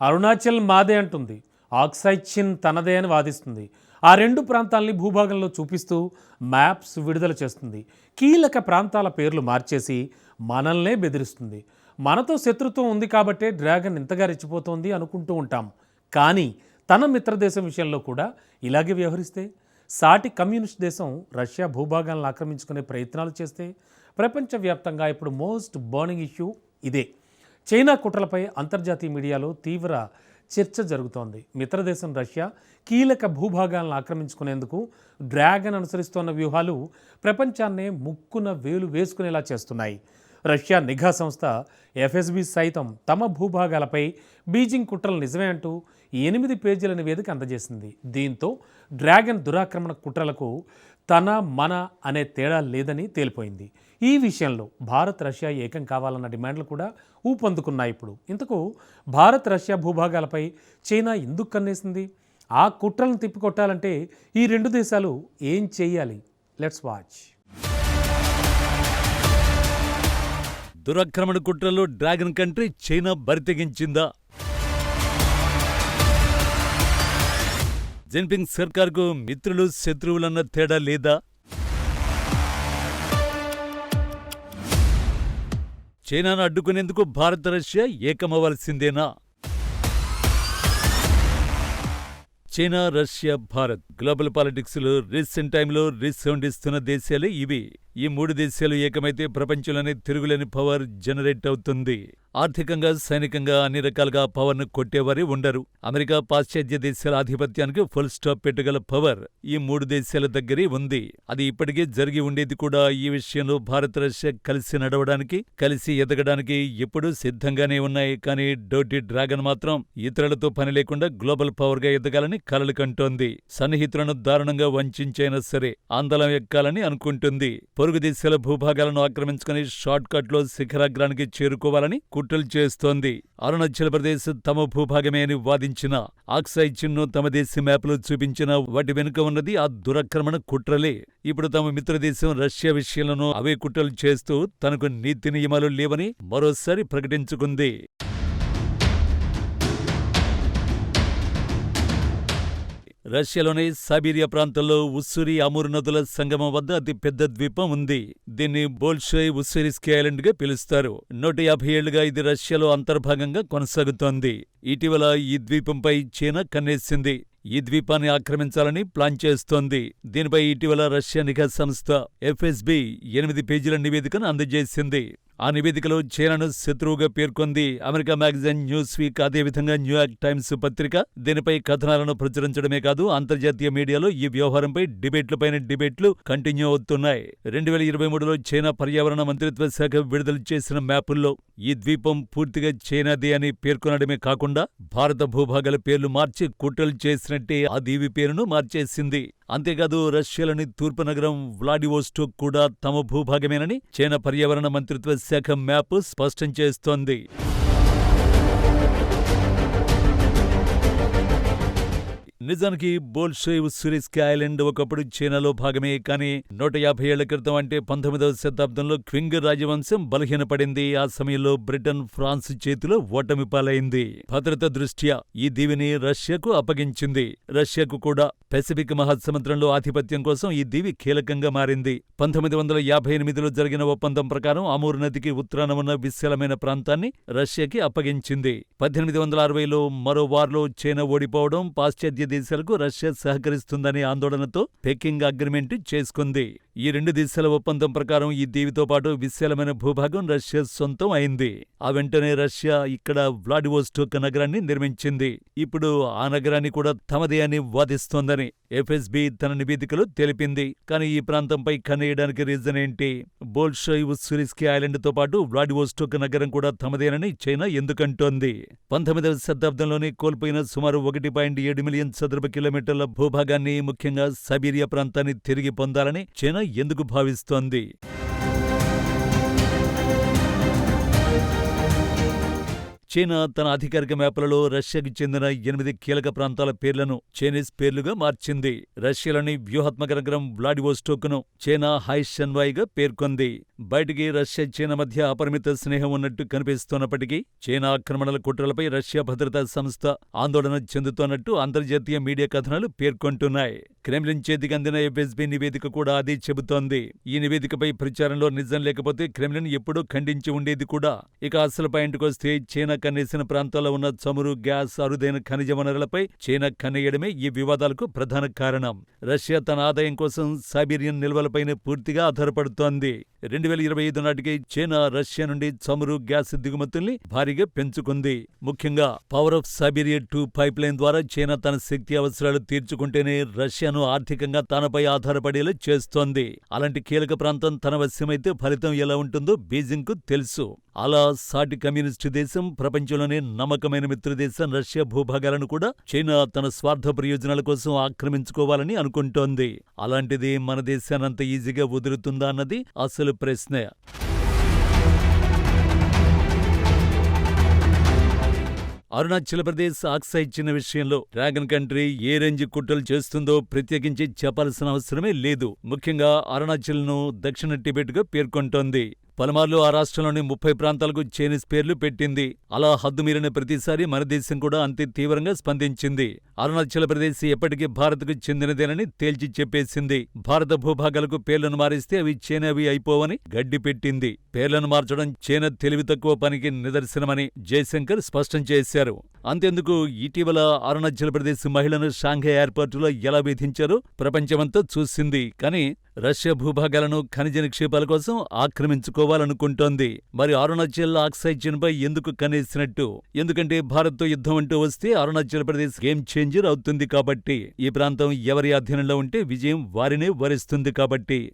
అరుణాచల్ మాదే అంటుంది. ఆక్సైచిన్ తనదే అని వాదిస్తుంది. ఆ రెండు ప్రాంతాల్ని భూభాగంలో చూపిస్తూ మ్యాప్స్ విడుదల చేస్తుంది. కీలక ప్రాంతాల పేర్లు మార్చేసి మనల్నే బెదిరిస్తుంది. మనతో శత్రుత్వం ఉంది కాబట్టే డ్రాగన్ ఇంతగా రెచ్చిపోతోంది అనుకుంటూ ఉంటాం. కానీ తన మిత్రదేశం విషయంలో కూడా ఇలాగే వ్యవహరిస్తే సాటి కమ్యూనిస్ట్ దేశం రష్యా భూభాగాలను ఆక్రమించుకునే ప్రయత్నాలు చేస్తే ప్రపంచవ్యాప్తంగా ఇప్పుడు మోస్ట్ బర్నింగ్ ఇష్యూ ఇదే. చైనా కుట్రలపై అంతర్జాతీయ మీడియాలో తీవ్ర చర్చ జరుగుతోంది. మిత్రదేశం రష్యా కీలక భూభాగాలను ఆక్రమించుకునేందుకు డ్రాగన్ అనుసరిస్తోన్న వ్యూహాలు ప్రపంచాన్నే ముక్కున వేలు వేసుకునేలా చేస్తున్నాయి. రష్యా నిఘా సంస్థ ఎఫ్ఎస్బి సైతం తమ భూభాగాలపై బీజింగ్ కుట్రలు నిజమే అంటూ ఎనిమిది పేజీల నివేదిక అందజేసింది. దీంతో డ్రాగన్ దురాక్రమణ కుట్రలకు తన మన అనే తేడా లేదని తేలిపోయింది. ఈ విషయంలో భారత్ రష్యా ఏకం కావాలన్న డిమాండ్లు కూడా ఊపందుకున్నాయి ఇప్పుడు. ఇంతకు భారత్ రష్యా భూభాగాలపై చైనా ఎందుకు కన్నేసింది? ఆ కుట్రలను తిప్పికొట్టాలంటే ఈ రెండు దేశాలు ఏం చేయాలి? లెట్స్ వాచ్ దురాక్రమణ కుట్రలో డ్రాగన్ కంట్రీ చైనా బరితెగించిందా? జిన్పింగ్ సర్కార్కు మిత్రులు శత్రువులన్న తేడా లేదా? చైనాను అడ్డుకునేందుకు భారత్ రష్యా ఏకమవలసిందేనా చైనా రష్యా భారత్ గ్లోబల్ పాలిటిక్స్లో రీసెంట్ టైంలో రీసౌండ్ ఇస్తున్న దేశాలే ఇవి. ఈ మూడు దేశాలు ఏకమైతే ప్రపంచంలోనే తిరుగులేని పవర్ జనరేట్ అవుతుంది. ఆర్థికంగా సైనికంగా అన్ని రకాలుగా పవర్ను కొట్టేవారే ఉండరు. అమెరికా పాశ్చాత్య దేశాల ఆధిపత్యానికి ఫుల్ స్టాప్ పెట్టగల పవర్ ఈ మూడు దేశాల దగ్గరే ఉంది. అది ఇప్పటికే జరిగి ఉండేది కూడా ఈ విషయంలో భారత్ రష్యా కలిసి నడవడానికి కలిసి ఎదగడానికి ఎప్పుడూ సిద్ధంగానే ఉన్నాయి. కానీ డోటీ డ్రాగన్ మాత్రం ఇతరులతో పని లేకుండా గ్లోబల్ పవర్గా ఎదగాలని కలలు కంటోంది. సన్నిహితులను దారుణంగా వంచైనా సరే ఆందోళన ఎక్కాలని అనుకుంటుంది. పొరుగు దేశాల భూభాగాలను ఆక్రమించుకుని షార్ట్ శిఖరాగ్రానికి చేరుకోవాలని కుట్రలు చేస్తోంది. అరుణాచల్ ప్రదేశ్ తమ భూభాగమే అని వాదించిన ఆక్సై చిన్ను తమ దేశ మ్యాప్లో చూపించిన వాటి వెనుక ఉన్నది ఆ దురాక్రమణ కుట్రలే. ఇప్పుడు తమ మిత్రదేశం రష్యా విషయంలోనూ అవే కుట్రలు చేస్తూ తనకు నీతి నియమాలు లేవని మరోసారి ప్రకటించుకుంది. రష్యాలోని సైబీరియా ప్రాంతంలో ఉస్సురి అమూర్ నదుల సంగమం వద్ద అతి పెద్ద ద్వీపం ఉంది. దీన్ని బోల్షోయ్ ఉస్సూరిస్కీ ఐలాండ్గా పిలుస్తారు. నూట యాభై ఏళ్ళుగా ఇది రష్యాలో అంతర్భాగంగా కొనసాగుతోంది. ఇటీవల ఈ ద్వీపంపై చైనా కన్నేసింది. ఈ ద్వీపాన్ని ఆక్రమించాలని ప్లాన్ చేస్తోంది. దీనిపై ఇటీవల రష్యా నిఘా సంస్థ ఎఫ్ఎస్బి ఎనిమిది పేజీల నివేదికను అందజేసింది. ఆ నివేదికలో చైనాను శత్రువుగా పేర్కొంది అమెరికా మ్యాగజైన్ న్యూస్ వీక్. అదేవిధంగా న్యూయార్క్ టైమ్స్ పత్రిక దీనిపై కథనాలను ప్రచురించడమే కాదు అంతర్జాతీయ మీడియాలో ఈ వ్యవహారంపై డిబేట్లపైన డిబేట్లు కంటిన్యూ అవుతున్నాయి. రెండు వేల ఇరవై మూడులో చైనా పర్యావరణ మంత్రిత్వ శాఖ విడుదల చేసిన మ్యాపుల్లో ఈ ద్వీపం పూర్తిగా చైనాది అని పేర్కొనడమే కాకుండా భారత భూభాగాల పేర్లు మార్చి కుట్రలు చేసినట్టే ఆ దీవి పేరును మార్చేసింది. అంతేకాదు రష్యాలోని తూర్పు నగరం వ్లాడివోస్టోక్ కూడా తమ భూభాగమేనని చైనా పర్యావరణ మంత్రిత్వ శాఖ మ్యాప్ స్పష్టం చేస్తోంది. నిజానికి బోల్షేవ్ ఉస్సురిస్కీ ఐలాండ్ ఒకప్పుడు చైనాలో భాగమే కానీ నూట యాభై ఏళ్ళ క్రితం అంటే పంతొమ్మిదవ శతాబ్దంలో క్వింగ్ రాజవంశం బలహీనపడింది. ఆ సమయంలో బ్రిటన్ ఫ్రాన్స్ చేతిలో ఓటమి పాలైంది. భద్రత దృష్ట్యా ఈ దీవిని రష్యాకు అప్పగించింది. రష్యాకు కూడా పెసిఫిక్ మహాసముద్రంలో ఆధిపత్యం కోసం ఈ దీవి కీలకంగా మారింది. పంతొమ్మిది వందల యాభై ఎనిమిదిలో జరిగిన ఒప్పందం ప్రకారం అమూర్ నదికి ఉత్తరాన ఉన్న విశాలమైన ప్రాంతాన్ని రష్యాకి అప్పగించింది. పద్దెనిమిది వందల అరవైలో మరో వార్లో చైనా ఓడిపోవడం పాశ్చాత్య దేశాలకు రష్యా సహకరిస్తుందనే ఆందోళనతో పెకింగ్ అగ్రిమెంట్ చేసుకుంది. ఈ రెండు దేశాల ఒప్పందం ప్రకారం ఈ దీవితో పాటు విశాలమైన భూభాగం రష్యా సొంతం అయింది. ఆ వెంటనే రష్యా ఇక్కడ వ్లాడివోస్టోక్ నగరాన్ని నిర్మించింది. ఇప్పుడు ఆ నగరాన్ని కూడా తమదే అని వాదిస్తోందని ఎఫ్ఎస్బి తన నివేదికలో తెలిపింది. కానీ ఈ ప్రాంతంపై కన్నేయడానికి రీజన్ ఏంటి? బోల్షోయ్ ఉస్సురిస్కీ ఐలాండ్తో పాటు వ్లాడివోస్టోక్ నగరం కూడా తమదేనని చైనా ఎందుకంటోంది. పంతొమ్మిదవ శతాబ్దంలోనే కోల్పోయిన సుమారు ఒకటి పాయింట్ ఏడు మిలియన్ చదరపు కిలోమీటర్ల భూభాగాన్ని ముఖ్యంగా సబీరియా ప్రాంతాన్ని తిరిగి పొందాలని చైనా ఎందుకు భావిస్తోంది? చైనా తన అధికారిక మ్యాప్లలో రష్యాకి చెందిన ఎనిమిది కీలక ప్రాంతాల పేర్లను చైనీస్ పేర్లుగా మార్చింది. రష్యాలోని వ్యూహాత్మక నగరం వ్లాడివోస్టోక్ను చైనా హైషన్వాయిగా పేర్కొంది. బయటికి రష్యా చైనా మధ్య అపరిమిత స్నేహం ఉన్నట్టు కనిపిస్తున్నప్పటికీ చైనా ఆక్రమణల కుట్రలపై రష్యా భద్రతా సంస్థ ఆందోళన చెందుతున్నట్టు అంతర్జాతీయ మీడియా కథనాలు పేర్కొంటున్నాయి. క్రెమ్లిన్ చేతికి అందిన ఎఫ్ఎస్బీ నివేదిక కూడా అదే చెబుతోంది. ఈ నివేదికపై ప్రచారంలో నిజం లేకపోతే క్రెమ్లిన్ ఎప్పుడూ ఖండించి ఉండేది కూడా. ఇక అసలు పాయింట్కొస్తే, చైనా కన్నేసిన ప్రాంతాల్లో ఉన్న చమురు గ్యాస్ అరుదైన ఖనిజ వనరులపై చైనా కన్నేయడమే ఈ వివాదాలకు ప్రధాన కారణం. రష్యా తన ఆదాయం కోసం సైబీరియన్ నిల్వలపైనే పూర్తిగా ఆధారపడుతోంది. రెండు వేల ఇరవై ఐదు నాటికి చైనా రష్యా నుండి చమురు గ్యాస్ దిగుమతుల్ని భారీగా పెంచుకుంది. ముఖ్యంగా power of Siberia two pipeline ద్వారా చైనా తన శక్తి అవసరాలు తీర్చుకుంటేనే రష్యాను ఆర్థికంగా తనపై ఆధారపడేలా చేస్తోంది. అలాంటి కీలక ప్రాంతం తన వశ్యమైతే ఫలితం ఎలా ఉంటుందో బీజింగ్కు తెలుసు. అలా సాటి కమ్యూనిస్టు దేశం ప్రపంచంలోనే నమ్మకమైన మిత్రదేశం రష్యా భూభాగాలను కూడా చైనా తన స్వార్థ ప్రయోజనాల కోసం ఆక్రమించుకోవాలని అనుకుంటోంది. అలాంటిది మన దేశానంత ఈజీగా వదులుతుందా అన్నది అసలు ప్రశ్న. అరుణాచల్ ప్రదేశ్ ఆక్సా చిన్న విషయంలో డ్రాగన్ కంట్రీ ఏ రేంజ్ కుట్రలు చేస్తుందో ప్రత్యేకించి చెప్పాల్సిన అవసరమే లేదు. ముఖ్యంగా అరుణాచల్ను దక్షిణ టిబెట్గా పేర్కొంటోంది. పలుమార్లు ఆ రాష్ట్రంలోని ముప్పై ప్రాంతాలకు చైనీస్ పేర్లు పెట్టింది. అలా హద్దుమీరిన ప్రతిసారీ ప్రతిసారి మన దేశం కూడా అంతే తీవ్రంగా స్పందించింది. అరుణాచల్ ప్రదేశ్ ఎప్పటికీ భారత్కు చెందినదేనని తేల్చి చెప్పేసింది. భారత భూభాగాలకు పేర్లను మారిస్తే అవి చైనావి అయిపోవని గడ్డి పెట్టింది. పేర్లను మార్చడం చైనా తెలివి తక్కువ పనికి నిదర్శనమని జయశంకర్ స్పష్టం చేశారు. అంతెందుకు ఇటీవల అరుణాచల్ ప్రదేశ్ మహిళను షాంఘై ఎయిర్పోర్టులో ఎలా విధించారో ప్రపంచమంతా చూసింది. కానీ రష్యా భూభాగాలను ఖనిజ నిక్షేపాల కోసం ఆక్రమించుకోవాలనుకుంటోంది. మరి అరుణాచల్ ఆక్సైజన్పై ఎందుకు కనేసినట్టు? ఎందుకంటే భారత్తో యుద్ధం అంటూ వస్తే అరుణాచల్ ప్రదేశ్ గేమ్ చేంజర్ అవుతుంది కాబట్టి. ఈ ప్రాంతం ఎవరి అధీనంలో ఉంటే విజయం వారినే వరిస్తుంది కాబట్టి.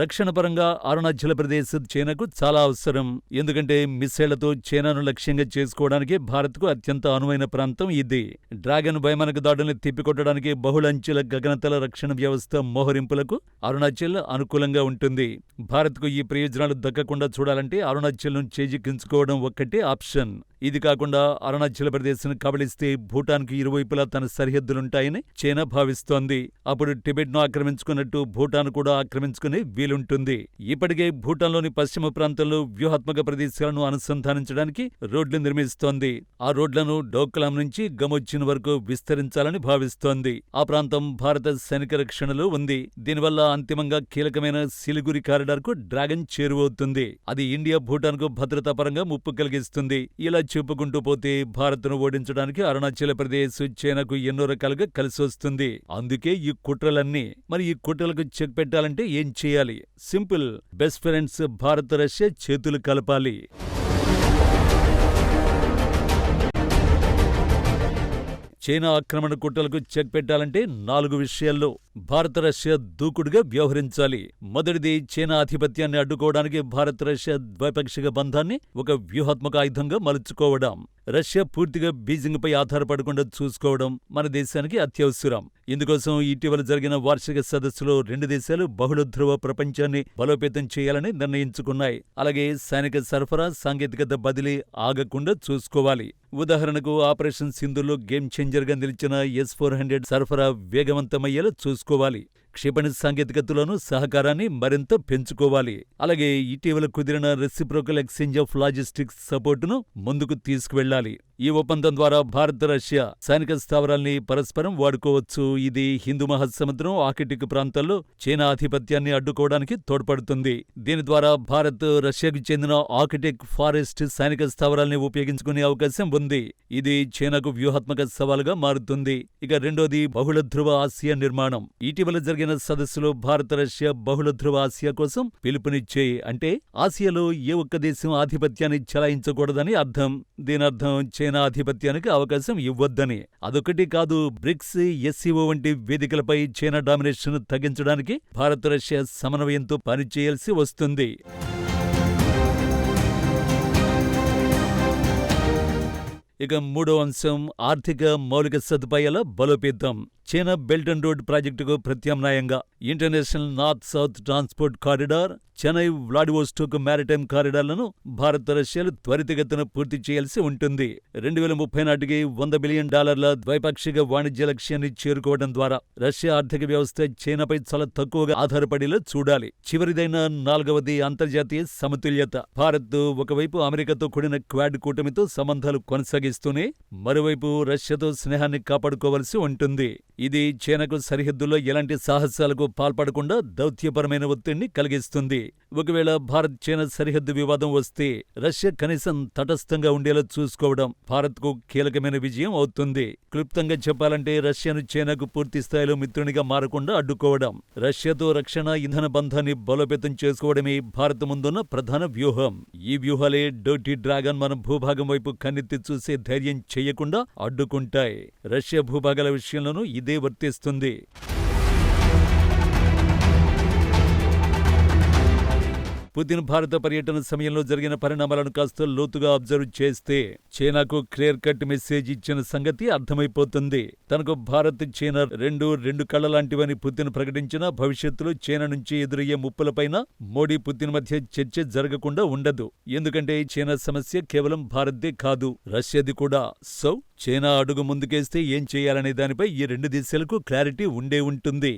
రక్షణ పరంగా అరుణాచల్ ప్రదేశ్ చైనాకు చాలా అవసరం. ఎందుకంటే మిస్సైళ్ళతో చైనాను లక్ష్యంగా చేసుకోవడానికి భారత్కు అత్యంత అనువైన ప్రాంతం ఇది. డ్రాగన్ వైమానిక దాడుల్ని తిప్పికొట్టడానికి బహుళంచెల గగనతల రక్షణ వ్యవస్థ మోహరింపులకు అరుణాచల్ అనుకూలంగా ఉంటుంది. భారత్కు ఈ ప్రయోజనాలు దక్కకుండా చూడాలంటే అరుణాచల్ను చేజిక్కించుకోవడం ఒక్కటే ఆప్షన్. ఇది కాకుండా అరుణాచల్ ప్రదేశ్ను కబళిస్తే భూటాన్కు ఇరువైపులా తన సరిహద్దులుంటాయని చైనా భావిస్తోంది. అప్పుడు టిబెట్ను ఆక్రమించుకున్నట్టు భూటాన్ కూడా ఆక్రమించుకునే వీలుంటుంది. ఇప్పటికే భూటాన్లోని పశ్చిమ ప్రాంతంలో వ్యూహాత్మక ప్రదేశాలను అనుసంధానించడానికి రోడ్లు నిర్మిస్తోంది. ఆ రోడ్లను డోక్లాం నుంచి గమొచ్చిన్ వరకు విస్తరించాలని భావిస్తోంది. ఆ ప్రాంతం భారత సైనిక రక్షణలో ఉంది. దీనివల్ల అంతిమంగా కీలకమైన సిలిగురి కారిడార్కు డ్రాగన్ చేరువవుతుంది. అది ఇండియా భూటాన్కు భద్రతా పరంగా ముప్పు కలిగిస్తుంది. ఇలా చెప్పుకుంటూ పోతే భారత్ను ఓడించడానికి అరుణాచల్ ప్రదేశ్ చైనాకు ఎన్నో రకాలుగా కలిసొస్తుంది. అందుకే ఈ కుట్రలన్నీ. మరి ఈ కుట్రలకు చెక్ పెట్టాలంటే ఏం చేయాలి? Simple. Best friends Bharat Russia చేతులు కలపాలి. చైనా ఆక్రమణ కుట్రలకు చెక్ పెట్టాలంటే నాలుగు విషయాల్లో. భారత రష్యా దూకుడుగా వ్యవహరించాలి. మొదటిది చైనా ఆధిపత్యాన్ని అడ్డుకోవడానికి భారత్ రష్యా ద్వైపాక్షిక బంధాన్ని ఒక వ్యూహాత్మక ఆయుధంగా మలుచుకోవడం రష్యా పూర్తిగా బీజింగ్పై ఆధారపడకుండా చూసుకోవడం మన దేశానికి అత్యవసరం. ఇందుకోసం ఇటీవల జరిగిన వార్షిక సదస్సులో రెండు దేశాలు బహుళ ప్రపంచాన్ని బలోపేతం చేయాలని నిర్ణయించుకున్నాయి. అలాగే సైనిక సరఫరా సాంకేతికత బదిలీ ఆగకుండా చూసుకోవాలి. ఉదాహరణకు ఆపరేషన్ సింధులో గేమ్ చేంజర్గా నిలిచిన ఎస్ ఫోర్ హండ్రెడ్ సరఫరా వేగవంతమయ్యేలా చూసుకోవాలి. చూసుకోవాలి క్షిపణి సాంకేతికతలోనూ సహకారాన్ని మరింత పెంచుకోవాలి. అలాగే ఇటీవల కుదిరిన రెసిప్రోకల్ ఎక్స్చేంజ్ ఆఫ్ లాజిస్టిక్స్ సపోర్టును ముందుకు తీసుకువెళ్ళాలి ఈ ఒప్పందం ద్వారా భారత్ రష్యా సైనిక స్థావరాల్ని పరస్పరం వాడుకోవచ్చు. ఇది హిందూ మహాసముద్రం ఆర్కిటిక్ ప్రాంతాల్లో చైనా ఆధిపత్యాన్ని అడ్డుకోవడానికి తోడ్పడుతుంది. దీని ద్వారా భారత్ రష్యాకు చెందిన ఆర్కిటిక్ ఫారెస్ట్ సైనిక స్థావరాల్ని ఉపయోగించుకునే అవకాశం ఉంది. ఇది చైనాకు వ్యూహాత్మక సవాలుగా మారుతుంది. ఇక రెండోది బహుళ ధ్రువ ఆసియా నిర్మాణం. ఇటీవల జరిగిన సదస్సులో భారత రష్యా బహుళ ధ్రువ ఆసియా కోసం పిలుపునిచ్చే అంటే ఆసియాలో ఏ ఒక్క దేశం ఆధిపత్యాన్ని చలాయించకూడదని అర్థం. దీనర్థం చైనా ఆధిపత్యానికి అవకాశం ఇవ్వొద్దని. అదొకటి కాదు బ్రిక్స్ ఎస్సీఓ వంటి వేదికలపై చైనా డామినేషన్ తగ్గించడానికి భారత రష్యా సమన్వయంతో పనిచేయాల్సి వస్తుంది. ఇక మూడో అంశం ఆర్థిక మౌలిక సదుపాయాల బలోపేతం. చైనా బెల్ట్ అండ్ రోడ్ ప్రాజెక్టుకు ప్రత్యామ్నాయంగా international north south transport corridor Chennai Vladivostok maritime కారిడార్లను Bharat రష్యాలు త్వరితగతిన పూర్తి చేయాల్సి ఉంటుంది. రెండు వేల ముప్పై నాటికి వంద బిలియన్ డాలర్ల ద్వైపాక్షిక వాణిజ్య లక్ష్యాన్ని చేరుకోవడం ద్వారా రష్యా ఆర్థిక వ్యవస్థ చైనాపై చాలా తక్కువగా ఆధారపడేలా చూడాలి. చివరిదైన నాలుగవది అంతర్జాతీయ సమతుల్యత. భారత్ ఒకవైపు అమెరికాతో కూడిన క్వాడ్ కూటమితో సంబంధాలు కొనసాగిస్తూనే మరోవైపు రష్యాతో స్నేహాన్ని కాపాడుకోవలసి ఉంటుంది. ఇది చైనాకు సరిహద్దుల్లో ఎలాంటి సాహసాలకు పాల్పడకుండా దౌత్యపరమైన ఒత్తిడిని కలిగిస్తుంది. ఒకవేళ భారత్ చైనా సరిహద్దు వివాదం వస్తే రష్యా కనీసం తటస్థంగా ఉండేలా చూసుకోవడం భారత్కు కీలకమైన విజయం అవుతుంది. క్లుప్తంగా చెప్పాలంటే రష్యాను చైనాకు పూర్తి స్థాయిలో మిత్రునిగా మారకుండా అడ్డుకోవడం రష్యాతో రక్షణ ఇంధన బంధాన్ని బలోపేతం చేసుకోవడమే భారత్ ముందున్న ప్రధాన వ్యూహం. ఈ వ్యూహాలే డోటీ డ్రాగన్ మన భూభాగం వైపు కన్నెత్తి చూసే ధైర్యం చెయ్యకుండా అడ్డుకుంటాయి. రష్యా భూభాగాల విషయంలోనూ ఇదే వర్తిస్తుంది. పుతిన్ భారత పర్యటన సమయంలో జరిగిన పరిణామాలను కాస్త లోతుగా అబ్జర్వ్ చేస్తే చైనాకు క్లియర్ కట్ మెసేజ్ ఇచ్చిన సంగతి అర్థమైపోతుంది. తనకు భారత్ చైనా రెండు రెండు కళ్ళ లాంటివని పుతిన్ ప్రకటించిన భవిష్యత్తులో చైనా నుంచి ఎదురయ్యే ముప్పులపైన మోడీ పుతిన్ మధ్య చర్చ జరగకుండా ఉండదు. ఎందుకంటే చైనా సమస్య కేవలం భారత్దే కాదు రష్యాది కూడా. సో చైనా అడుగు ముందుకేస్తే ఏం చేయాలనే దానిపై ఈ రెండు దేశాలకు క్లారిటీ ఉండే ఉంటుంది.